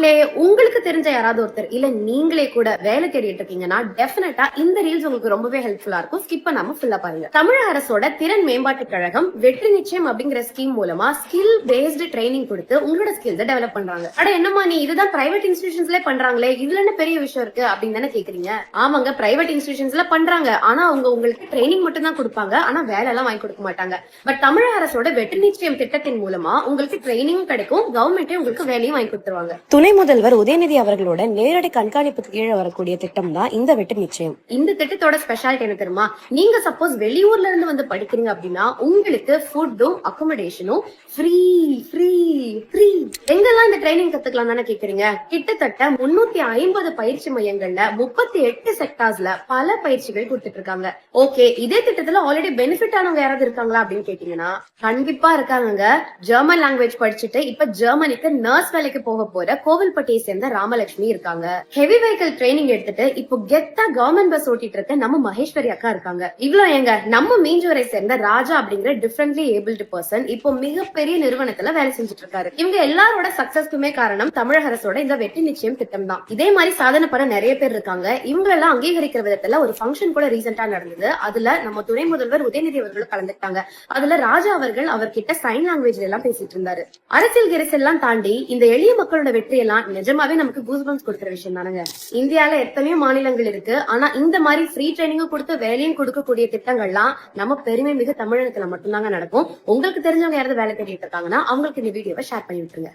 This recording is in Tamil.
மக்களே உங்களுக்கு தெரிஞ்ச யாராவது ஒருத்தர் இல்ல நீங்களே கூட வேலை தேடிட்டு இருக்கீங்கன்னா டெஃபினட்டா இந்த ரீல்ஸ் உங்களுக்கு ரொம்பவே ஹெல்ப்ஃபுல்லா இருக்கும். ஸ்கிப் பண்ணாம ஃபுல்லா பாருங்க. தமிழக அரசோட திறன் மேம்பாட்டு கழகம் வெற்றி நிச்சயம் அப்படிங்கிற ஸ்கீம் மூலமா ஸ்கில் பேஸ்டு ட்ரைனிங் கொடுத்து உங்களோட ஸ்கில்ஸை டெவலப் பண்றாங்க. அட என்னமா நீ இதுதான் பிரைவேட் இன்ஸ்டிடியூஷன்ஸ்ல பண்றாங்களே இதுல என்ன பெரிய விஷயம் இருக்கு அப்படின்னு தானே கேக்குறீங்க? ஆமாங்க பிரைவேட் இன்ஸ்டிடியூஷன்ஸ்ல பண்றாங்க. ஆனா அவங்க உங்களுக்கு ட்ரைனிங் மட்டும் தான் கொடுப்பாங்க. ஆனா வேலை எல்லாம் வாங்கி கொடுக்க மாட்டாங்க. பட் தமிழக அரசோட வெற்றி நிச்சயம் திட்டத்தின் மூலமா உங்களுக்கு ட்ரைனிங் கிடைக்கும். கவர்மெண்டே உங்களுக்கு வேலையும் வாங்கி கொடுத்துருவாங்க. துணை முதல்வர் உதயநிதி அவர்களோட நேரடி கண்காணிப்புக்கு கீழே வரக்கூடிய திட்டம் தான் இந்த வெட்டு நிச்சயம். இந்த திட்டத்தோட ஸ்பெஷாலிட்டி என்ன தெரியுமா? நீங்க சப்போஸ் வெளியூர்ல இருந்து வந்து படிக்கிறீங்க அப்படின்னா உங்களுக்கு ஃபுட்டும் அகாமடேஷனும் ஃப்ரீ ட்ரைனிங் கத்துக்கலாம் தானே கேக்குறீங்க? கிட்டத்தட்ட முன்னூத்தி ஐம்பது பயிற்சி மையங்கள்ல முப்பத்தி எட்டு செக்டார்ஸ்ல பல பயிற்சிகள் கொடுத்துட்டு இருக்காங்க ஓகே இதே திட்டத்துல ஆல்ரெடி பெனிஃபிட் ஆனவங்க யாராவது இருக்காங்களா அப்படின்னு கேட்டீங்கன்னா கண்டிப்பா இருக்காங்க ஜெர்மன் லாங்குவேஜ் படிச்சுட்டு இப்ப ஜெர்மனிக்கு நர்ஸ் வேலைக்கு போக போற கோவில்பட்டியை சேர்ந்த ராமலட்சுமி இருக்காங்க. ஹெவி வெஹிக்கிள் ட்ரைனிங் எடுத்துட்டு இப்போ கெத்தா கவர்மெண்ட் பஸ் ஓட்டிட்டு இருக்க நம்ம மகேஸ்வரி அக்கா இருக்காங்க. இவ்ளோ எங்க நம்ம மீஞ்சூரை சேர்ந்த ராஜா அப்படிங்கிற டிஃபரெண்ட்லி ஏபிள்டு பர்சன் இப்போ மிகப்பெரிய நிறுவனத்துல வேலை செஞ்சுட்டு இருக்காரு இவங்க எல்லாரோட சக்சஸ்க்குமே காரணம் தமிழக அரசோட இந்த வெற்றி நிச்சயம் திட்டம் தான் இதே மாதிரி சாதனை பண்ண நிறைய பேர் இருக்காங்க. இவங்க எல்லாம் அங்கீகரிக்கிற விதத்துல ஒரு ஃபங்க்ஷன் கூட ரீசெண்டா நடந்தது. அதுல நம்ம துணை முதல்வர் உதயநிதி அவர்களும் கலந்துட்டாங்க அதுல ராஜா அவர்கள் அவர்கிட்ட சைன் லாங்குவேஜ்ல எல்லாம் பேசிட்டு இருந்தாரு. அரசியல் கிரசல் எல்லாம் தாண்டி இந்த எளிய மக்களோட வெற்றி எல்லாம் நிஜமாவே நமக்கு கூஸ்பம்ஸ் கொடுக்குற விஷயம் தானுங்க. இந்தியால எத்தனையோ மாநிலங்கள் இருக்கு. ஆனா இந்த மாதிரி ஃப்ரீ ட்ரைனிங்கும் கொடுத்து வேலையும் கொடுக்கக்கூடிய திட்டங்கள்லாம் நம்ம பெருமை மிகு தமிழகத்துல மட்டும்தாங்க நடக்கும். உங்களுக்கு தெரிஞ்சவங்க யாராவது வேலை தேடிட்டு இருக்காங்கன்னா அவங்களுக்கு இந்த வீடியோவை ஷேர் பண்ணி விட்டுருங்க.